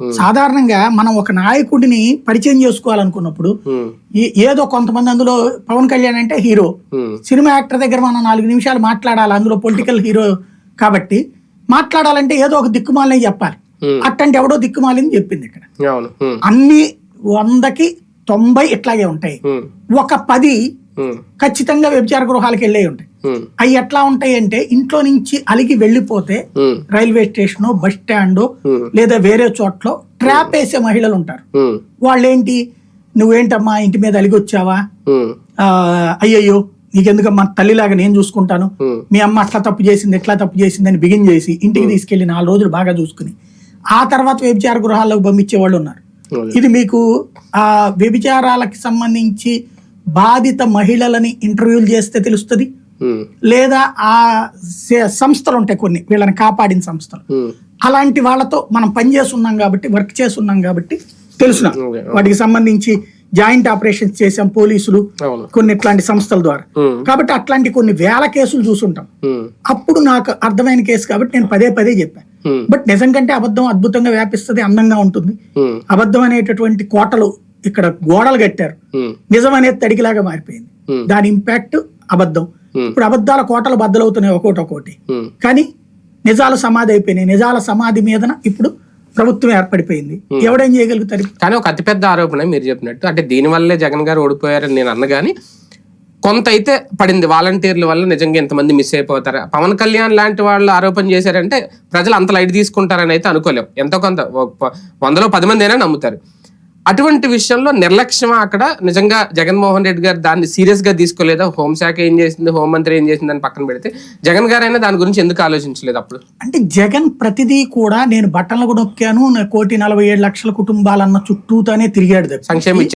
ఉమ్, సాధారణంగా మనం ఒక నాయకుడిని పరిచయం చేసుకోవాలనుకున్నప్పుడు ఈ- ఏదో కొంతమంది అందులో పవన్ కళ్యాణ్ అంటే హీరో. ఉమ్, సినిమా యాక్టర్ దగ్గర మనం నాలుగు నిమిషాలు మాట్లాడాలి అందులో పొలిటికల్ హీరో కాబట్టి. మాట్లాడాలంటే ఏదో ఒక దిక్కుమాలని చెప్పాలి. అట్టంటే ఎవడో దిక్కుమాలింది చెప్పింది ఇక్కడ. అన్ని వందకి తొంభై ఇట్లాగే ఉంటాయి. ఒక పది ఖచ్చితంగా వ్యభిచార గృహాలకు వెళ్ళే ఉంటాయి. అవి ఎట్లా ఉంటాయి అంటే ఇంట్లో నుంచి అలిగి వెళ్ళిపోతే రైల్వే స్టేషన్ బస్ స్టాండ్ లేదా వేరే చోట్ల ట్రాప్ వేసే మహిళలు ఉంటారు. వాళ్ళేంటి? నువ్వేంటమ్మా ఇంటి మీద అలిగి వచ్చావా? అయ్యయ్యో నీకెందుకమ్మా తల్లిలాగా నేను చూసుకుంటాను? మీ అమ్మ అట్లా తప్పు చేసింది ఎట్లా తప్పు చేసింది అని బిగిన్ చేసి ఇంటికి తీసుకెళ్ళి నాలుగు రోజులు బాగా చూసుకుని. ఆ తర్వాత వ్యభిచార గృహాలకు పంపించే వాళ్ళు ఉన్నారు. ఇది మీకు ఆ వ్యభిచారాలకు సంబంధించి బాధిత మహిళలని ఇంటర్వ్యూలు చేస్తే తెలుస్తుంది? లేదా ఆ సంస్థలు ఉంటాయి కొన్ని వీళ్ళని కాపాడిన సంస్థలు. ఉమ్, అలాంటి వాళ్ళతో మనం పని చేస్తున్నాం కాబట్టి వర్క్ చేస్తున్నాం కాబట్టి తెలుసు. వాటికి సంబంధించి జాయింట్ ఆపరేషన్స్ చేసాం పోలీసులు కొన్ని ఇట్లాంటి సంస్థల ద్వారా. ఉమ్, కాబట్టి అట్లాంటి కొన్ని వేల కేసులు చూసుంటాం. అప్పుడు నాకు అర్థమైన కేసు కాబట్టి నేను పదే పదే చెప్పాను బట్ నిజం కంటే అబద్ధం అద్భుతంగా వ్యాపిస్తుంది అందంగా ఉంటుంది. అబద్ధం అనేటటువంటి కోటలు ఇక్కడ గోడలు కట్టారు. నిజం అనేది తడికిలాగా మారిపోయింది. దాని ఇంపాక్ట్ అబద్ధం. ఇప్పుడు అబద్ధాల కోటలు బద్దలవుతున్నాయి ఒక్కోటి ఉమ్, కానీ నిజాల సమాధి అయిపోయినాయి. నిజాల సమాధి మీదన ఇప్పుడు ప్రభుత్వం ఏర్పడిపోయింది. ఎవడేం చేయగలుగుతారు? కానీ ఒక అతిపెద్ద ఆరోపణ మీరు చెప్పినట్టు అంటే దీని వల్లే జగన్ గారు ఓడిపోయారని నేను అన్న కానీ కొంత అయితే పడింది. వాలంటీర్ల వల్ల నిజంగా ఎంతమంది మిస్ అయిపోతారు. పవన్ కళ్యాణ్ లాంటి వాళ్ళు ఆరోపణ చేశారంటే ప్రజలు అంత లైట్ తీసుకుంటారని అయితే అనుకోలేం. ఎంతో కొంత వందలో పది మంది అయినా నమ్ముతారు. అటువంటి విషయంలో నిర్లక్ష్యమా అక్కడ? నిజంగా జగన్మోహన్ రెడ్డి గారు దాన్ని సీరియస్గా తీసుకోలేదా? హోంశాఖ ఏం చేసింది? హోంమంత్రి ఏం చేసింది అని పక్కన పెడితే జగన్ గారు అయినా దాని గురించి ఎందుకు ఆలోచించలేదు అప్పుడు? అంటే జగన్ ప్రతిదీ కూడా నేను బట్టలు నొక్కాను నా కోటి నలభై ఏడు లక్షల కుటుంబాలన్న చుట్టూతానే తిరిగాడు సంక్షేమ